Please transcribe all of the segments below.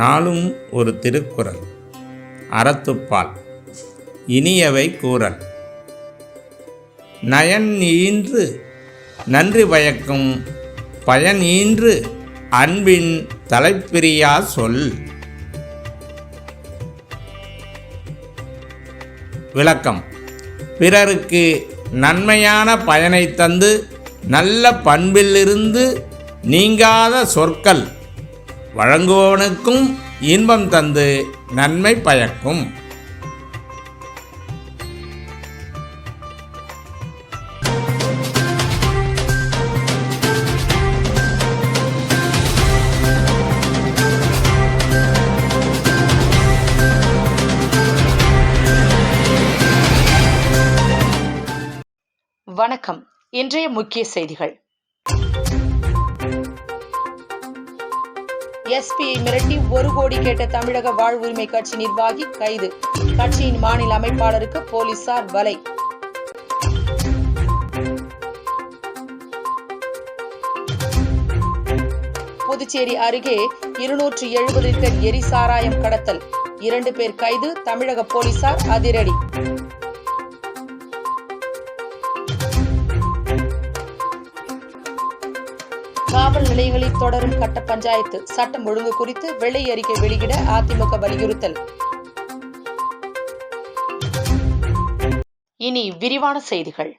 நாளும் ஒரு திருக்குறள் அறத்துப்பால் இனியவை கூறல். நயன் ஈன்று நன்றி பயக்கும் பயன் ஈன்று அன்பின் தலைப்பிரியா சொல். விளக்கம் பிறருக்கு நன்மையான பயனை தந்து நல்ல பண்பிலிருந்து நீங்காத சொற்கள். வழங்குபவனுக்கும் இன்பம் தந்து நன்மை பயக்கும். வணக்கம். இன்றைய முக்கிய செய்திகள். எஸ்பியை மிரட்டி ஒரு கோடி கேட்ட தமிழக வாழ்வுரிமை கட்சி நிர்வாகி கைது. கட்சியின் மாநில அமைப்பாளருக்கு போலீசார் வலை. புதுச்சேரி அருகே இருநூற்று எழுபது லிட்டர் எரிசாராயம் கடத்தல். இரண்டு பேர் கைது தமிழக போலீசார் அதிரடி. காவல் நிலையங்களில் தொடரும் கட்ட பஞ்சாயத்து சட்டம் ஒழுங்கு குறித்து வெள்ளை அறிக்கை வெளியிட அதிமுக வலியுறுத்தல். இனி விரிவான செய்திகள்.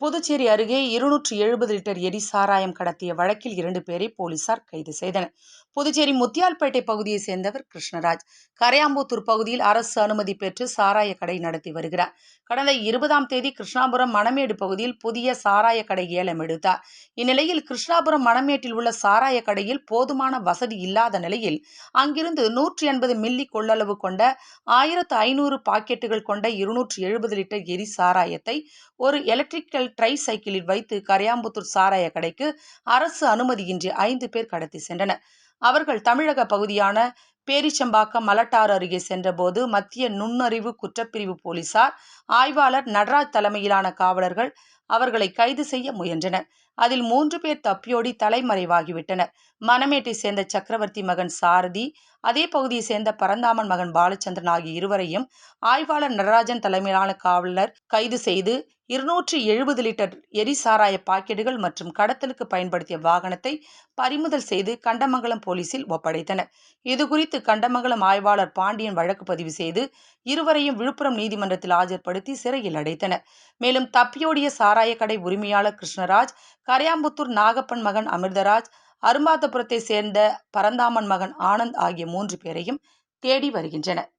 புதுச்சேரி அருகே இருநூற்று எழுபது லிட்டர் எரி சாராயம் கடத்திய வழக்கில் இரண்டு பேரை போலீசார் கைது செய்தனர். புதுச்சேரி முத்தியால்பேட்டை பகுதியைச் சேர்ந்தவர் கிருஷ்ணராஜ். கரையாம்புத்தூர் பகுதியில் அரசு அனுமதி பெற்று சாராய கடை நடத்தி வருகிறார். கடந்த இருபதாம் தேதி கிருஷ்ணாபுரம் மணமேடு பகுதியில் புதிய சாராய கடை ஏலம் எடுத்தார். இந்நிலையில் கிருஷ்ணாபுரம் மணமேட்டில் உள்ள சாராய கடையில் போதுமான வசதி இல்லாத நிலையில் அங்கிருந்து நூற்றி எண்பது மில்லி கொள்ளளவு கொண்ட ஆயிரத்து ஐநூறு பாக்கெட்டுகள் கொண்ட இருநூற்று எழுபது லிட்டர் எரி சாராயத்தை ஒரு எலக்ட்ரிக்கல் ட்ரை சைக்கிளில் வைத்து கரையாம்புத்தூர் சாராய கடைக்கு அரசு அனுமதியின்றி ஐந்து பேர் கடத்தி சென்றனர். அவர்கள் தமிழக பகுதியான பேரிச்சம்பாக்கம் மலட்டாறு அருகே சென்றபோது மத்திய நுண்ணறிவு குற்றப்பிரிவு போலீசார் ஆய்வாளர் நடராஜ் தலைமையிலான காவலர்கள் அவர்களை கைது செய்ய முயன்றனர். அதில் மூன்று பேர் தப்பியோடி தலைமறைவாகிவிட்டனர். மணமேட்டை சேர்ந்த சக்கரவர்த்தி மகன் சாரதி அதே பகுதியை சேர்ந்த பரந்தாமன் மகன் பாலச்சந்திரன் ஆகிய இருவரையும் ஆய்வாளர் நடராஜன் தலைமையிலான காவலர் கைது செய்து இருநூற்றி எழுபது லிட்டர் எரிசாராய பாக்கெட்டுகள் மற்றும் கடத்தலுக்கு பயன்படுத்திய வாகனத்தை பறிமுதல் செய்து கண்டமங்கலம் போலீசில் ஒப்படைத்தனர். இதுகுறித்து கண்டமங்கலம் ஆய்வாளர் பாண்டியன் வழக்கு பதிவு செய்து இருவரையும் விழுப்புரம் நீதிமன்றத்தில் ஆஜர்படுத்தி சிறையில் அடைத்தனர். மேலும் தப்பியோடிய சாராய கடை உரிமையாளர் கிருஷ்ணராஜ் கரையாம்புத்தூர் நாகப்பன் மகன் அமிர்தராஜ் அரும்பாத்தபுரத்தை சேர்ந்த பரந்தாமன் மகன் ஆனந்த் ஆகிய மூன்று பேரையும் தேடி வருகின்றனர்.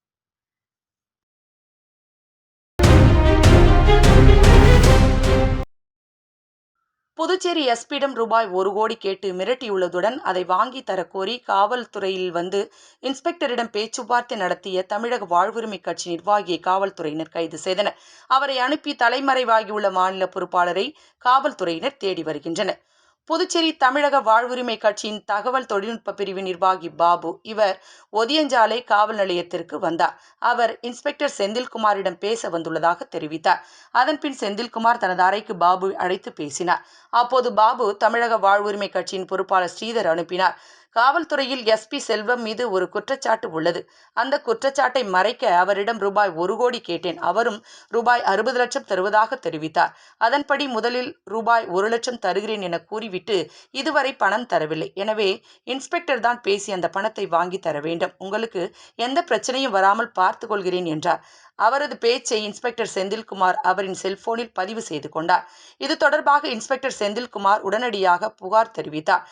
புதுச்சேரி எஸ்பியிடம் ரூபாய் ஒரு கோடி கேட்டு மிரட்டியுள்ளதுடன் அதை வாங்கி தரக்கோரி காவல்துறையில் வந்து இன்ஸ்பெக்டரிடம் பேச்சுவார்த்தை நடத்திய தமிழக வாழ்வுரிமை கட்சி நிர்வாகியை காவல்துறையினர் கைது செய்தனர். அவரை அனுப்பி தலைமறைவாகியுள்ள மாநில பொறுப்பாளரை காவல்துறையினர் தேடி வருகின்றனர். புதுச்சேரி தமிழக வாழ்வுரிமை கட்சியின் தகவல் தொழில்நுட்ப பிரிவு நிர்வாகி பாபு இவர் ஒதியஞ்சாலை காவல் நிலையத்திற்கு வந்தார். அவர் இன்ஸ்பெக்டர் செந்தில்குமாரிடம் பேச வந்துள்ளதாக தெரிவித்தார். அதன்பின் செந்தில்குமார் தனது அறைக்கு பாபு அழைத்து பேசினார். அப்போது பாபு தமிழக வாழ்வுரிமை கட்சியின் பொறுப்பாளர் ஸ்ரீதர் அனுப்பினார். காவல்துறையில் எஸ்பி செல்வம் மீது ஒரு குற்றச்சாட்டு உள்ளது. அந்த குற்றச்சாட்டை மறைக்க அவரிடம் ரூபாய் ஒரு கோடி கேட்டேன். அவரும் ரூபாய் அறுபது லட்சம் தருவதாக தெரிவித்தார். அதன்படி முதலில் ரூபாய் ஒரு லட்சம் தருகிறேன் என கூறிவிட்டு இதுவரை பணம் தரவில்லை. எனவே இன்ஸ்பெக்டர் தான் பேசி அந்த பணத்தை வாங்கி தர வேண்டும். உங்களுக்கு எந்த பிரச்சனையும் வராமல் பார்த்து கொள்கிறேன் என்றார். அவரது பேச்சை இன்ஸ்பெக்டர் செந்தில்குமார் அவரின் செல்போனில் பதிவு செய்து கொண்டார். இது தொடர்பாக இன்ஸ்பெக்டர் செந்தில்குமார் உடனடியாக புகார் தெரிவித்தார்.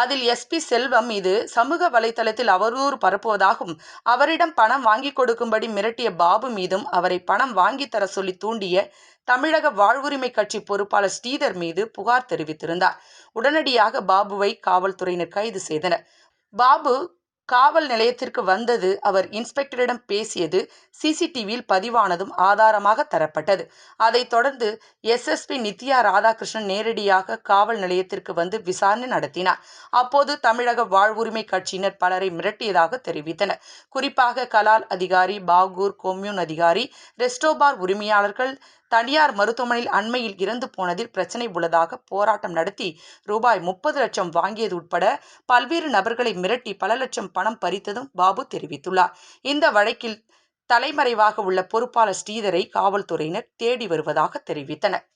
அதில் எஸ்பி செல்வம் மீது சமூக வலைதளத்தில் அவதூறு பரப்புவதாகவும் அவரிடம் பணம் வாங்கி கொடுக்கும்படி மிரட்டிய பாபு மீதும் அவரை பணம் வாங்கி தர சொல்லி தூண்டிய தமிழக வாழ்வுரிமை கட்சி பொறுப்பாளர் ஸ்ரீதர் மீது புகார் தெரிவித்திருந்தார். உடனடியாக பாபுவை காவல்துறையினர் கைது செய்தனர். பாபு காவல் நிலையத்திற்கு வந்தது. அவர் இன்ஸ்பெக்டரிடம் பேசியது சிசிடிவியில் பதிவானதும் ஆதாரமாக தரப்பட்டது. அதைத் தொடர்ந்து எஸ்எஸ்பி நித்யா ராதாகிருஷ்ணன் நேரடியாக காவல் நிலையத்திற்கு வந்து விசாரணை நடத்தினார். அப்போது தமிழக வாழ்வுரிமை கட்சியினர் பலரை மிரட்டியதாக தெரிவித்தனர். குறிப்பாக கலால் அதிகாரி பாகூர் கொம்யூன் அதிகாரி ரெஸ்டோபார் உரிமையாளர்கள் தனியார் மருத்துவமனையில் அண்மையில் இறந்து போனதில் பிரச்சனை உள்ளதாக போராட்டம் நடத்தி ரூபாய் முப்பது லட்சம் வாங்கியது உட்பட பல்வேறு நபர்களை மிரட்டி பல லட்சம் பணம் பறித்ததும் பாபு தெரிவித்துள்ளார். இந்த வழக்கில் தலைமறைவாக உள்ள பொறுப்பாளர் ஸ்ரீதரை காவல்துறையினர் தேடி வருவதாக தெரிவித்தனர்.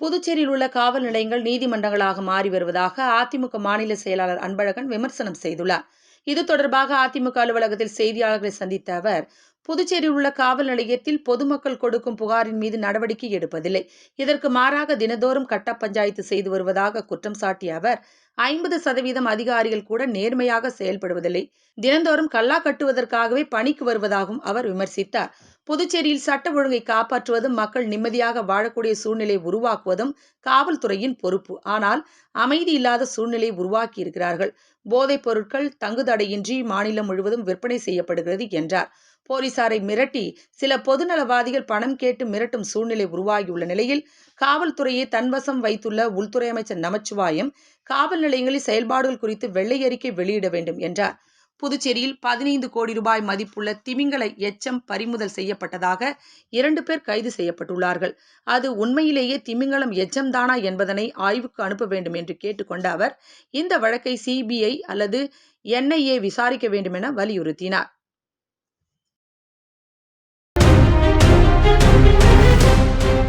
புதுச்சேரியில் உள்ள காவல் நிலையங்கள் நீதிமன்றங்களாக மாறி வருவதாக அதிமுக மாநில செயலாளர் அன்பழகன் விமர்சனம் செய்துள்ளார். இது தொடர்பாக அதிமுக அலுவலகத்தில் செய்தியாளர்களை சந்தித்த அவர் புதுச்சேரியில் உள்ள காவல் நிலையத்தில் பொதுமக்கள் கொடுக்கும் புகாரின் மீது நடவடிக்கை எடுப்பதில்லை. இதற்கு மாறாக தினதோறும் கட்ட பஞ்சாயத்து செய்து வருவதாக குற்றம் சாட்டிய அவர் ஐம்பது சதவீதம் அதிகாரிகள் கூட நேர்மையாக செயல்படுவதில்லை. தினந்தோறும் கல்லா கட்டுவதற்காகவே பணிக்கு வருவதாகவும் அவர் விமர்சித்தார். புதுச்சேரியில் சட்ட ஒழுங்கை காப்பாற்றுவதும் மக்கள் நிம்மதியாக வாழக்கூடிய சூழ்நிலை உருவாக்குவதும் காவல்துறையின் பொறுப்பு. ஆனால் அமைதி இல்லாத சூழ்நிலை உருவாக்கி இருக்கிறார்கள் போதைப் பொருட்கள் தங்குதடையின்றி மாநிலம் முழுவதும் விற்பனை செய்யப்படுகிறது என்றார். போலீசாரை மிரட்டி சில பொதுநலவாதிகள் பணம் கேட்டு மிரட்டும் சூழ்நிலை உருவாகியுள்ள நிலையில் காவல்துறையை தன்வசம் வைத்துள்ள உள்துறை அமைச்சர் நமச்சிவாயம் காவல் நிலையங்களில் செயல்பாடுகள் குறித்து வெள்ளை அறிக்கை வெளியிட வேண்டும் என்றார். புதுச்சேரியில் பதினைந்து கோடி ரூபாய் மதிப்புள்ள திமிங்கல எச்சம் பறிமுதல் செய்யப்பட்டதாக இரண்டு பேர் கைது செய்யப்பட்டுள்ளார்கள். அது உண்மையிலேயே திமிங்கலம் எச்சம்தானா என்பதனை ஆய்வுக்கு அனுப்ப வேண்டும் என்று கேட்டுக்கொண்ட அவர் இந்த வழக்கை சிபிஐ அல்லது என்ஐஏ விசாரிக்க வேண்டும் என வலியுறுத்தினார்.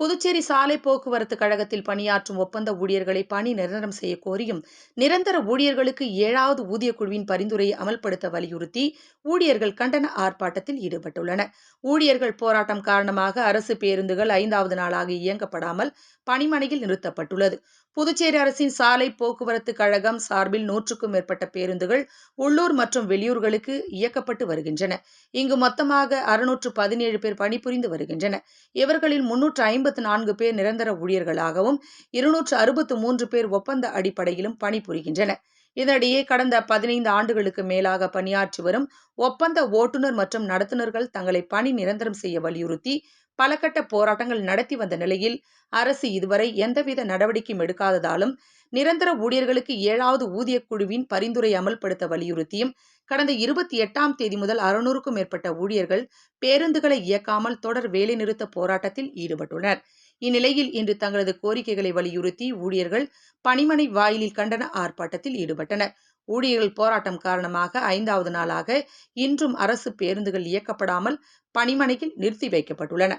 புதுச்சேரி சாலை போக்குவரத்து கழகத்தில் பணியாற்றும் ஒப்பந்த ஊழியர்களை பணி நிரந்தரம் செய்ய கோரியும் நிரந்தர ஊழியர்களுக்கு ஏழாவது ஊதியக் குழுவின் பரிந்துரையை அமல்படுத்த வலியுறுத்தி ஊழியர்கள் கண்டன ஆர்ப்பாட்டத்தில் ஈடுபட்டுள்ளனர். ஊழியர்கள் போராட்டம் காரணமாக அரசு பேருந்துகள் ஐந்தாவது நாளாக இயங்கப்படாமல் பணிமனையில் நிறுத்தப்பட்டுள்ளது. புதுச்சேரி அரசின் சாலை போக்குவரத்து கழகம் சார்பில் நூற்றுக்கும் மேற்பட்ட பேருந்துகள் உள்ளூர் மற்றும் வெளியூர்களுக்கு இயக்கப்பட்டு வருகின்றன. இங்கு மொத்தமாக அறுநூற்று பதினேழு பேர் பணிபுரிந்து வருகின்றனர் இவர்களில் முன்னூற்று ஐம்பத்து நான்கு பேர் நிரந்தர ஊழியர்களாகவும் இருநூற்று அறுபத்து மூன்று பேர் ஒப்பந்த அடிப்படையிலும் பணிபுரிகின்றனர் இதனிடையே கடந்த பதினைந்து ஆண்டுகளுக்கு மேலாக பணியாற்றி வரும் ஒப்பந்த ஓட்டுநர் மற்றும் நடத்துனர்கள் தங்களை பணி நிரந்தரம் செய்ய வலியுறுத்தி பல கட்ட போராட்டங்கள் நடத்தி வந்த நிலையில் அரசு இதுவரை எந்தவித நடவடிக்கையும் எடுக்காததாலும் நிரந்தர ஊழியர்களுக்கு ஏழாவது ஊதியக் குழுவின் பரிந்துரை அமல்படுத்த வலியுறுத்தியும் கடந்த இருபத்தி எட்டாம் தேதி முதல் அறுநூறுக்கும் மேற்பட்ட ஊழியர்கள் பேருந்துகளை இயக்காமல் தொடர் வேலைநிறுத்த போராட்டத்தில் ஈடுபட்டுள்ளனர். இந்நிலையில் இன்று தங்களது கோரிக்கைகளை வலியுறுத்தி ஊழியர்கள் பணிமனை வாயிலில் கண்டன ஆர்ப்பாட்டத்தில் ஈடுபட்டனர். ஊழியர்கள் போராட்டம் காரணமாக ஐந்தாவது நாளாக இன்றும் அரசு பேருந்துகள் இயக்கப்படாமல் பணிமனையில் நிறுத்தி வைக்கப்பட்டுள்ளன.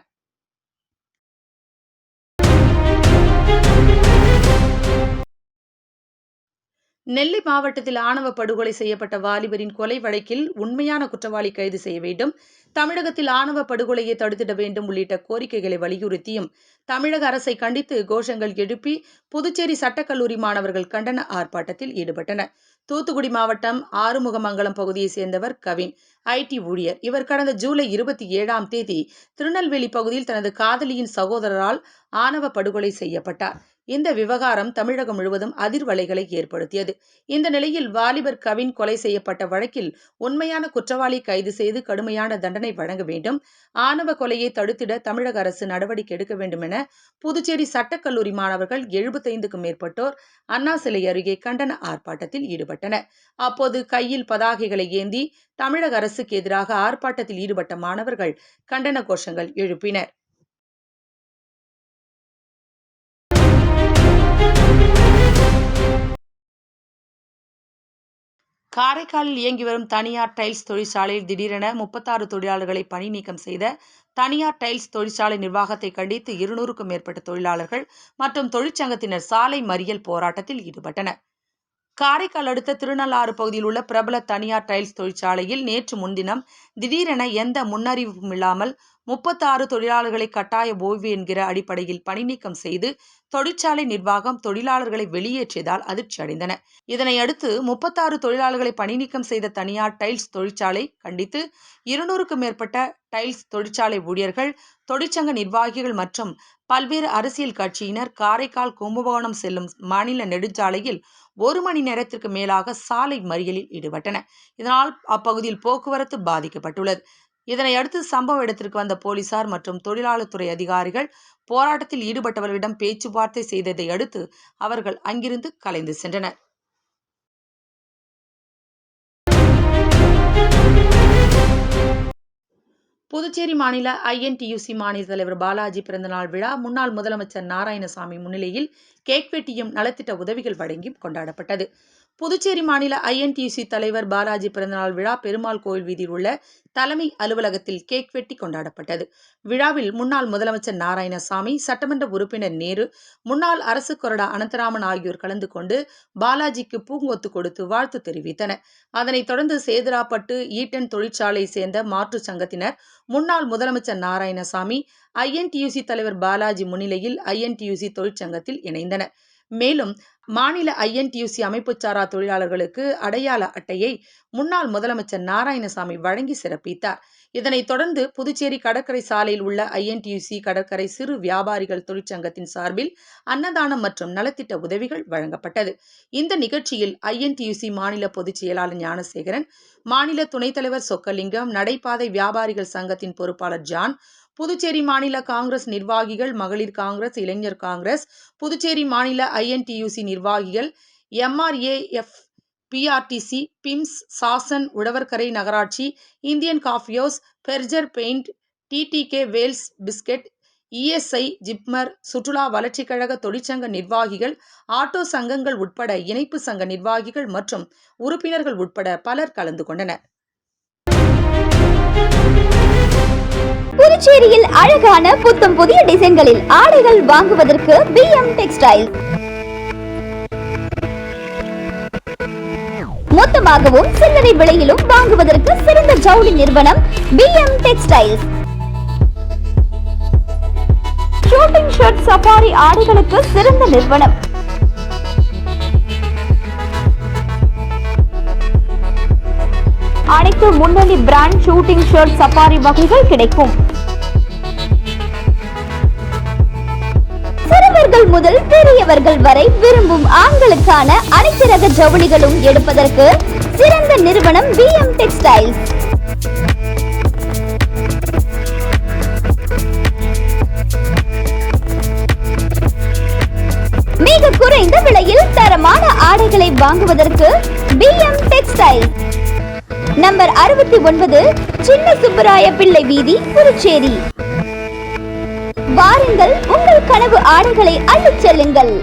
நெல்லை மாவட்டத்தில் ஆணவ படுகொலை செய்யப்பட்ட வாலிபரின் கொலை வழக்கில் உண்மையான குற்றவாளி கைது செய்ய வேண்டும் தமிழகத்தில் ஆணவ படுகொலையை தடுத்திட வேண்டும் உள்ளிட்ட கோரிக்கைகளை வலியுறுத்தியும் தமிழக அரசை கண்டித்து கோஷங்கள் எழுப்பி புதுச்சேரி சட்டக்கல்லூரி மாணவர்கள் கண்டன ஆர்ப்பாட்டத்தில் ஈடுபட்டனர். தூத்துக்குடி மாவட்டம் ஆறுமுகமங்கலம் பகுதியைச் சேர்ந்தவர் கவின். ஐடி ஊழியர். இவர் கடந்த ஜூலை இருபத்தி ஏழாம் தேதி திருநெல்வேலி பகுதியில் தனது காதலியின் சகோதரரால் ஆணவ படுகொலை செய்யப்பட்டார். இந்த விவகாரம் தமிழகம் முழுவதும் அதிர்வலைகளை ஏற்படுத்தியது. இந்த நிலையில் வாலிபர் கவின் கொலை செய்யப்பட்ட வழக்கில் உண்மையான குற்றவாளி கைது செய்து கடுமையான தண்டனை வழங்க வேண்டும். ஆணவ கொலையை தடுத்திட தமிழக அரசு நடவடிக்கை எடுக்க வேண்டும் என புதுச்சேரி சட்டக்கல்லூரி மாணவர்கள் எழுபத்தைந்துக்கும் மேற்பட்டோர் அண்ணா சிலை அருகே கண்டன ஆர்ப்பாட்டத்தில் ஈடுபட்டனர். அப்போது கையில் பதாகைகளை ஏந்தி தமிழக அரசுக்கு எதிராக ஆர்ப்பாட்டத்தில் ஈடுபட்ட மாணவர்கள் கண்டன கோஷங்கள் எழுப்பினர். காரைக்காலில் இயங்கி வரும் தனியார் டைல்ஸ் தொழிற்சாலையில் திடீரென முப்பத்தாறு தொழிலாளர்களை பணி நீக்கம் செய்த தனியார் டைல்ஸ் தொழிற்சாலை நிர்வாகத்தை கண்டித்து இருநூறுக்கும் மேற்பட்ட தொழிலாளர்கள் மற்றும் தொழிற்சங்கத்தினர் சாலை மறியல் போராட்டத்தில் ஈடுபட்டனர். காரைக்கால் அடுத்த திருநள்ளாறு பகுதியில் உள்ள பிரபல தனியார் டைல்ஸ் தொழிற்சாலையில் நேற்று முன்தினம் திடீரென எந்த முன்னறிவிப்பும் இல்லாமல் முப்பத்தாறு தொழிலாளர்களை கட்டாய ஓய்வு என்கிற அடிப்படையில் பணிநீக்கம் செய்து தொழிற்சாலை நிர்வாகம் தொழிலாளர்களை வெளியேற்றியதால் அதிர்ச்சி அடைந்தனர் இதனையடுத்து முப்பத்தாறு தொழிலாளர்களை பணிநீக்கம் செய்த தனியார் டைல்ஸ் தொழிற்சாலை கண்டித்து இருநூறுக்கும் மேற்பட்ட டைல்ஸ் தொழிற்சாலை ஊழியர்கள் தொழிற்சங்க நிர்வாகிகள் மற்றும் பல்வேறு அரசியல் கட்சியினர் காரைக்கால் கும்பகோணம் செல்லும் மாநில நெடுஞ்சாலையில் ஒரு மணி நேரத்திற்கு மேலாக சாலை மறியலில் ஈடுபட்டன. இதனால் அப்பகுதியில் போக்குவரத்து பாதிக்கப்பட்டுள்ளது. இதனையடுத்து சம்பவ இடத்திற்கு வந்த போலீசார் மற்றும் தொழிலாளர் துறை அதிகாரிகள் போராட்டத்தில் ஈடுபட்டவர்களிடம் பேச்சுவார்த்தை செய்ததை அடுத்து அவர்கள் அங்கிருந்து கலைந்து சென்றனர். புதுச்சேரி மாநில ஐஎன்டியூசி மாநில தலைவர் பாலாஜி பிறந்தநாள் விழா முன்னாள் முதலமைச்சர் நாராயணசாமி முன்னிலையில் கேக் வெட்டியும் நலத்திட்ட உதவிகள் வழங்கியும் கொண்டாடப்பட்டது. புதுச்சேரி மாநில ஐஎன்டியூசி தலைவர் பாலாஜி பிறந்தநாள் விழா பெருமாள் கோயில் வீதியில் உள்ள தலைமை அலுவலகத்தில் கேக் வெட்டி கொண்டாடப்பட்டது. விழாவில் முன்னாள் முதலமைச்சர் நாராயணசாமி சட்டமன்ற உறுப்பினர் நேரு முன்னாள் அரசு கொறடா அனந்தராமன் ஆகியோர் கலந்து கொண்டு பாலாஜிக்கு பூங்கொத்து கொடுத்து வாழ்த்து தெரிவித்தனர். அதனைத் தொடர்ந்து சேதுராப்பட்டு ஈட்டன் தொழிற்சாலையை சேர்ந்த மாற்றுச் சங்கத்தினர் முன்னாள் முதலமைச்சர் நாராயணசாமி ஐஎன்டியூசி தலைவர் பாலாஜி முன்னிலையில் ஐஎன்டியூசி தொழிற்சங்கத்தில் இணைந்தனர். மேலும் மாநில ஐஎன்டியூசி அமைப்புச்சாரா தொழிலாளர்களுக்கு அடையாள அட்டையை முன்னாள் முதலமைச்சர் நாராயணசாமி வழங்கி சிறப்பித்தார். இதனைத் தொடர்ந்து புதுச்சேரி கடற்கரை சாலையில் உள்ள ஐஎன்டியூசி கடற்கரை சிறு வியாபாரிகள் தொழிற்சங்கத்தின் சார்பில் அன்னதானம் மற்றும் நலத்திட்ட உதவிகள் வழங்கப்பட்டது. இந்த நிகழ்ச்சியில் ஐஎன்டியூசி மாநில பொதுச் செயலாளர் ஞானசேகரன் மாநில துணைத் தலைவர் சொக்கலிங்கம் நடைபாதை வியாபாரிகள் சங்கத்தின் பொறுப்பாளர் ஜான் புதுச்சேரி மாநில காங்கிரஸ் நிர்வாகிகள் மகளிர் காங்கிரஸ் இளைஞர் காங்கிரஸ் புதுச்சேரி மாநில ஐஎன்டியூசி நிர்வாகிகள் எம்ஆர்ஏஎஃப் பிஆர்டிசி பிம்ஸ் சாசன் உழவர்கரை நகராட்சி Indian காஃபியோஸ் Berger paint TTK Vels biscuit ESI JIPMER சுற்றுலா வளர்ச்சிக் கழக தொழிற்சங்க நிர்வாகிகள் ஆட்டோ சங்கங்கள் உட்பட இணைப்பு சங்க நிர்வாகிகள் மற்றும் உறுப்பினர்கள் உட்பட பலர் கலந்து கொண்டனர். புதுச்சேரியில் அழகான புத்தம் புதிய டிசைன்களில் ஆடைகள் வாங்குவதற்கு பி எம் டெக்ஸ்டைல். மொத்தமாகவும் சில்லறை விலையிலும் வாங்குவதற்கு சிறந்த ஜவுளி நிறுவனம் P M textiles shooting shirt safari ஆடைகளுக்கு சிறந்த நிறுவனம். அனைத்து முன்னணி பிராண்ட் ஷூட்டிங் ஷர்ட் சஃபாரி வகைகள் கிடைக்கும். சிறுவர்கள் முதல் பெரியவர்கள் வரை விரும்பும் ஆண்களுக்கான அனைத்து ரக ஜவுளிகளும் எடுப்பதற்கு சிறந்த நிறுவனம் வி எம் டெக்ஸ்டைல்ஸ் மிக குறைந்த விலையில் தரமான ஆடைகளை வாங்குவதற்கு நம்பர் அறுபத்தி ஒன்பது சின்ன சுப்பராய பிள்ளை வீதி புதுச்சேரி. வாருங்கள் உங்கள் கனவு ஆடைகளை அள்ளிச் செல்லுங்கள்.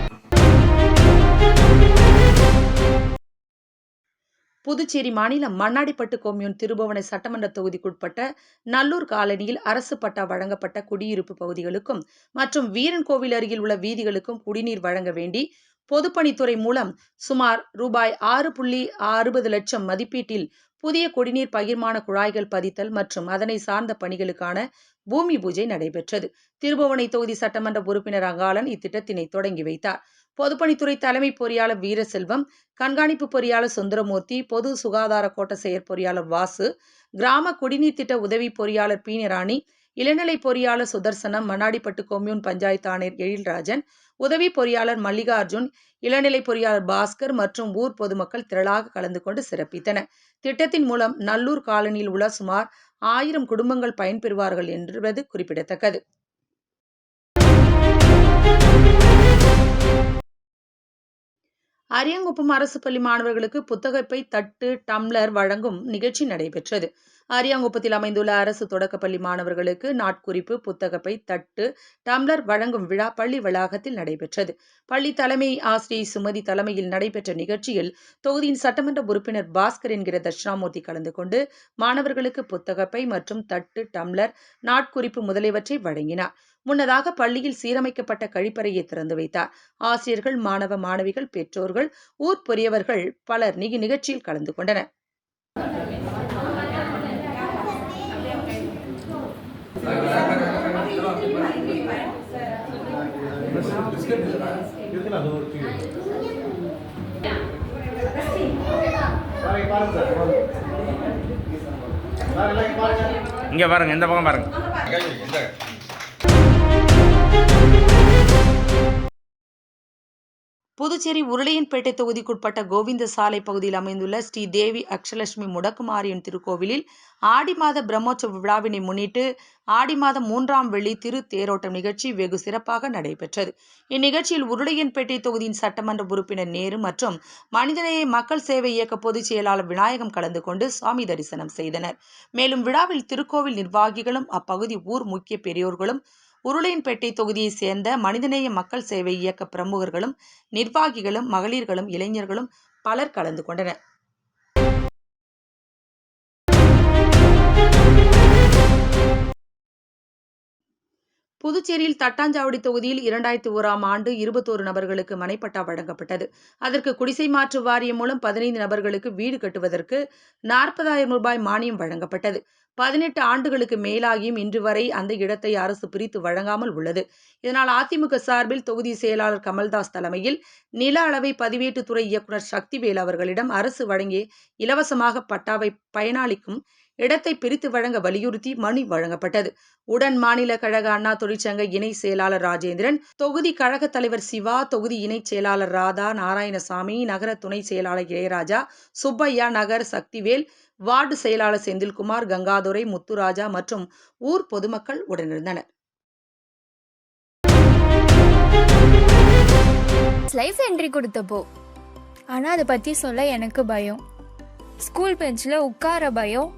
புதுச்சேரி மாநிலம் மண்ணாடிப்பட்டு கொம்யூன் திருபுவனை சட்டமன்ற தொகுதிக்குட்பட்ட நல்லூர் காலனியில் அரசு பட்டா வழங்கப்பட்ட குடியிருப்பு பகுதிகளுக்கும் மற்றும் வீரன் கோவில் அருகில் உள்ள வீதிகளுக்கும் குடிநீர் வழங்க வேண்டி பொதுப்பணித்துறை மூலம் சுமார் ரூபாய் ஆறு புள்ளி அறுபது லட்சம் மதிப்பீட்டில் புதிய குடிநீர் பகிர்மான குழாய்கள் பதித்தல் மற்றும் அதனை சார்ந்த பணிகளுக்கான பூமி பூஜை நடைபெற்றது. திருபுவனை தொகுதி சட்டமன்ற உறுப்பினர் அங்காளன் இத்திட்டத்தினை தொடங்கி வைத்தார். பொதுப்பணித்துறை தலைமை பொறியாளர் வீரசெல்வம் கண்காணிப்பு பொறியாளர் சுந்தரமூர்த்தி பொது சுகாதார கோட்ட செயற்பொறியாளர் வாசு கிராம குடிநீர் திட்ட உதவி பொறியாளர் பீனராணி இளநிலை பொறியாளர் சுதர்சனம் மண்ணாடிப்பட்டு கொம்யூன் பஞ்சாயத்து ஆணையர் எழில்ராஜன் உதவி பொறியாளர் மல்லிகார்ஜுன் இளநிலை பொறியாளர் பாஸ்கர் மற்றும் ஊர் பொதுமக்கள் திரளாக கலந்து கொண்டு சிறப்பித்தனர். திட்டத்தின் மூலம் நல்லூர் காலனியில் உள்ள சுமார் ஆயிரம் குடும்பங்கள் பயன்பெறுவார்கள் என்பது குறிப்பிடத்தக்கது. அரியங்குப்பம் அரசு பள்ளி மாணவர்களுக்கு புத்தகப்பை தட்டு டம்ளர் வழங்கும் நிகழ்ச்சி நடைபெற்றது. அரியாங்குப்பத்தில் அமைந்துள்ள அரசு தொடக்கப்பள்ளி மாணவர்களுக்கு நாட்குறிப்பு புத்தகப்பை தட்டு டம்ளர் வழங்கும் விழா பள்ளி வளாகத்தில் நடைபெற்றது. பள்ளி தலைமை ஆசிரியை சுமதி தலைமையில் நடைபெற்ற நிகழ்ச்சியில் தொகுதியின் சட்டமன்ற உறுப்பினர் பாஸ்கர் என்கிற தட்சிணாமூர்த்தி கலந்து கொண்டு மாணவர்களுக்கு புத்தகப்பை மற்றும் தட்டு டம்ளர் நாட்குறிப்பு முதலியவற்றை வழங்கினார். முன்னதாக பள்ளியில் சீரமைக்கப்பட்ட கழிப்பறையை திறந்து வைத்தார். ஆசிரியர்கள் மாணவ மாணவிகள் பெற்றோர்கள் ஊர் பெரியவர்கள் பலர் நிகழ்ச்சியில் கலந்து கொண்டனர். இங்கே பாருங்க இந்த பக்கம் பாருங்கள் புதுச்சேரி உருளையன்பேட்டை தொகுதிக்குட்பட்ட கோவிந்த சாலை பகுதியில் அமைந்துள்ள ஸ்ரீ தேவி அக்ஷலட்சுமி முடக்குமாரியன் திருக்கோவிலில் ஆடி மாத பிரம்மோற்சவ விழாவினை முன்னிட்டு ஆடி மாதம் மூன்றாம் வெள்ளி திரு தேரோட்டம் நிகழ்ச்சி வெகு சிறப்பாக நடைபெற்றது. இந்நிகழ்ச்சியில் உருளையன்பேட்டை தொகுதியின் சட்டமன்ற உறுப்பினர் நேரு மற்றும் மனிதநேய மக்கள் சேவை இயக்க பொதுச் செயலாளர் விநாயகம் கலந்து கொண்டு சுவாமி தரிசனம் செய்தனர். மேலும் விழாவில் திருக்கோவில் நிர்வாகிகளும் அப்பகுதி ஊர் முக்கிய பெரியோர்களும் உருளையன்பேட்டை தொகுதியைச் சேர்ந்த மனிதநேய மக்கள் சேவை இயக்க பிரமுகர்களும் நிர்வாகிகளும் மகளிர்களும் இளைஞர்களும் பலர் கலந்து கொண்டனர். புதுச்சேரியில் தட்டாஞ்சாவடி தொகுதியில் இரண்டாயிரத்தி ஓராம் ஆண்டு இருபத்தோரு நபர்களுக்கு மனைப்பட்டா வழங்கப்பட்டது. அதற்கு குடிசை மாற்று வாரியம் மூலம் பதினைந்து நபர்களுக்கு வீடு கட்டுவதற்கு நாற்பதாயிரம் ரூபாய் மானியம் வழங்கப்பட்டது. பதினெட்டு ஆண்டுகளுக்கு மேலாகியும் இன்று வரை அந்த இடத்தை அரசு பிரித்து வழங்காமல் உள்ளது. இதனால் அதிமுக சார்பில் தொகுதி செயலாளர் கமல்தாஸ் தலைமையில் நில அளவை பதிவேட்டுத்துறை இயக்குனர் சக்திவேல் அவர்களிடம் அரசு வழங்கிய இலவசமாக பட்டாவை பயனாளிக்கும் இடத்தை பிரித்து வழங்க வலியுறுத்தி மனு வழங்கப்பட்டது. உடன் மாநில கழக அண்ணா தொழிற்சங்க இணை செயலாளர் ராஜேந்திரன் தொகுதி கழக தலைவர் சிவா தொகுதி இணைச் செயலாளர் ராதா நாராயணசாமி நகர துணை செயலாளர் இளையராஜா சுப்பையா நகர் சக்திவேல் வார்டு செயலாளர் செந்தில்குமார் கங்காதுரை முத்துராஜா மற்றும் ஊர் பொதுமக்கள் உடனிருந்தனர். லைஃப் என்ட்ரி கொடுத்தப்போ ஆனால் அதை பற்றி சொல்ல எனக்கு பயம். ஸ்கூல் பெஞ்சில் உட்கார பயம்.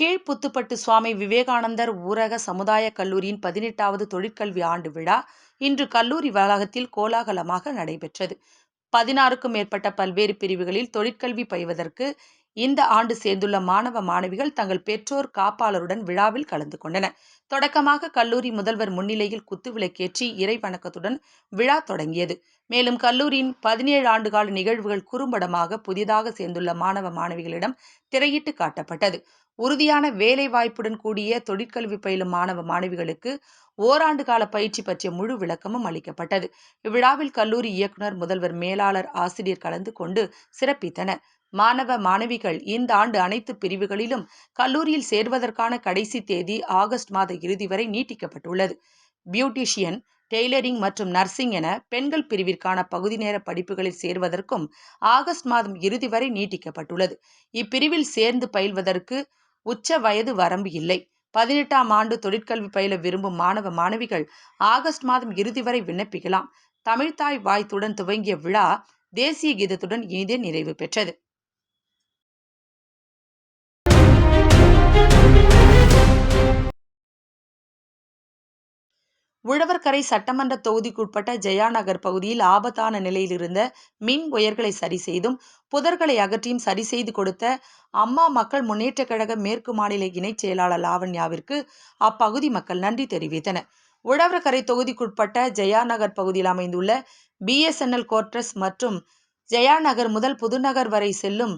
கீழ்ப்புத்துப்பட்டு சுவாமி விவேகானந்தர் ஊரக சமுதாய கல்லூரியின் பதினெட்டாவது தொழிற்கல்வி ஆண்டு விழா இன்று கல்லூரி வளாகத்தில் கோலாகலமாக நடைபெற்றது. பதினாறுக்கும் மேற்பட்ட பல்வேறு பிரிவுகளில் தொழிற்கல்வி பயிவதற்கு இந்த ஆண்டு சேர்ந்துள்ள மாணவ மாணவிகள் தங்கள் பெற்றோர் காப்பாளருடன் விழாவில் கலந்து கொண்டனர். தொடக்கமாக கல்லூரி முதல்வர் முன்னிலையில் குத்துவிளக்கேற்றி இறை வணக்கத்துடன் விழா தொடங்கியது. மேலும் கல்லூரியின் பதினேழு ஆண்டுகால நிகழ்வுகள் குறும்படமாக புதிதாக சேர்ந்துள்ள மாணவ மாணவிகளிடம் திரையிட்டு காட்டப்பட்டது. உறுதியான வேலை வாய்ப்புடன் கூடிய தொழிற்கல்வி பயிலும் மாணவ மாணவிகளுக்கு ஓராண்டு கால பயிற்சி பற்றிய முழு விளக்கமும் அளிக்கப்பட்டது. இவ்விழாவில் கல்லூரி இயக்குனர் முதல்வர் மேலாளர் ஆசிரியர் கலந்து கொண்டு சிறப்பித்தனர். மாணவ மாணவிகள் இந்த ஆண்டு அனைத்து பிரிவுகளிலும் கல்லூரியில் சேர்வதற்கான கடைசி தேதி ஆகஸ்ட் மாத இறுதி வரை நீட்டிக்கப்பட்டுள்ளது. பியூட்டிஷியன் டெய்லரிங் மற்றும் நர்சிங் என பெண்கள் பிரிவிற்கான பகுதி நேர படிப்புகளில் சேர்வதற்கும் ஆகஸ்ட் மாதம் இறுதி வரை நீட்டிக்கப்பட்டுள்ளது. இப்பிரிவில் சேர்ந்து பயில்வதற்கு உச்ச வயது வரம்பு இல்லை. பதினெட்டாம் ஆண்டு தொழிற்கல்வி பயில விரும்பும் மாணவ மாணவிகள் ஆகஸ்ட் மாதம் இறுதி வரை விண்ணப்பிக்கலாம். தமிழ்தாய் வாய்த்துடன் துவங்கிய விழா தேசிய கீதத்துடன் இனிதே நிறைவு பெற்றது. உழவர்கரை சட்டமன்ற தொகுதிக்குட்பட்ட ஜெயாநகர் பகுதியில் ஆபத்தான நிலையில் இருந்த மின் ஒயர்களை சரி செய்தும் புதர்களை அகற்றியும் சரி செய்து கொடுத்த அம்மா மக்கள் முன்னேற்றக் கழக மேற்கு மாநில இணைச் செயலாளர் லாவண்யாவிற்கு அப்பகுதி மக்கள் நன்றி தெரிவித்தனர் உழவர்கரை தொகுதிக்குட்பட்ட ஜெயாநகர் பகுதியில் அமைந்துள்ள பிஎஸ்என்எல் கோர்ட்ரஸ் மற்றும் ஜெயாநகர் முதல் புதுநகர் வரை செல்லும்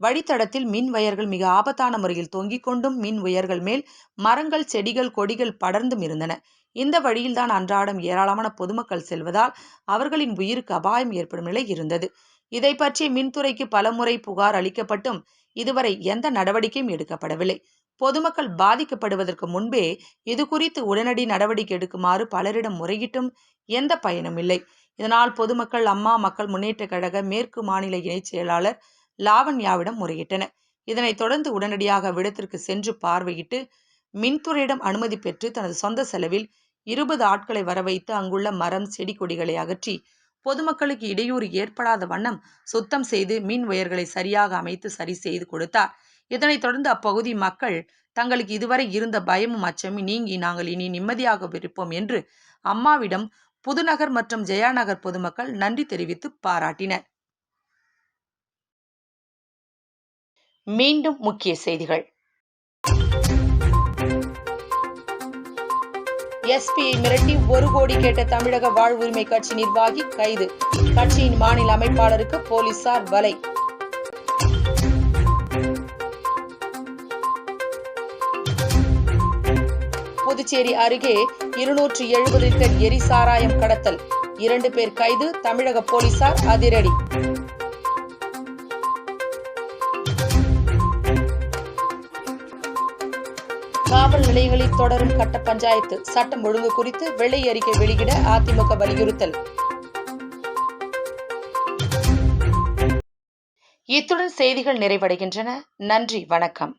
வழித்தடத்தில் மின் வயர்கள் மிக ஆபத்தான முறையில் தொங்கிக் கொண்டும் மின் உயர்கள் மேல் மரங்கள் செடிகள் கொடிகள் படர்ந்தும் இருந்தன. இந்த வழியில்தான் அன்றாடம் ஏராளமான பொதுமக்கள் செல்வதால் அவர்களின் உயிருக்கு அபாயம் ஏற்படும் நிலை இருந்தது. இதை பற்றி மின்துறைக்கு பலமுறை புகார் அளிக்கப்பட்டும் இதுவரை எந்த நடவடிக்கையும் எடுக்கப்படவில்லை. பொதுமக்கள் பாதிக்கப்படுவதற்கு முன்பே இது குறித்து உடனடி நடவடிக்கை எடுக்குமாறு பலரிடம் முறையிட்டும் எந்த பயனும் இல்லை. இதனால் பொதுமக்கள் அம்மா மக்கள் முன்னேற்ற கழக மேற்கு மாநில இணைச் செயலாளர் லாவண்யாவிடம் முறையிட்டனர் இதனைத் தொடர்ந்து உடனடியாக விடத்திற்கு சென்று பார்வையிட்டு மின்துறையிடம் அனுமதி பெற்று தனது சொந்த செலவில் இருபது ஆட்களை வரவைத்து அங்குள்ள மரம் செடி கொடிகளை அகற்றி பொதுமக்களுக்கு இடையூறு ஏற்படாத வண்ணம் சுத்தம் செய்து மின் உயர்களை சரியாக அமைத்து சரி செய்து கொடுத்தார். இதனைத் தொடர்ந்து அப்பகுதி மக்கள் தங்களுக்கு இதுவரை இருந்த பயமும் அச்சமும் நீங்கி நாங்கள் இனி நிம்மதியாக இருப்போம் என்று அம்மாவிடம் புதுநகர் மற்றும் ஜெயாநகர் பொதுமக்கள் நன்றி தெரிவித்து பாராட்டினர். மீண்டும் முக்கிய செய்திகள். எஸ்பியை மிரட்டி ஒரு கோடி கேட்ட தமிழக வாழ்வுரிமை கட்சி நிர்வாகி கைது. கட்சியின் மாநில அமைப்பாளருக்கு போலீசார் வலை. புதுச்சேரி அருகே இருநூற்று எழுபது லிட்டர் எரிசாராயம் கடத்தல். இரண்டு பேர் கைது தமிழக போலீசார் அதிரடி. காவல் நிலையங்களில் தொடரும் கட்ட பஞ்சாயத்து சட்டம் ஒழுங்கு குறித்து வெள்ளை அறிக்கை வெளியிட அதிமுக வலியுறுத்தல். இத்துடன் செய்திகள் நிறைவடைகின்றன. நன்றி வணக்கம்.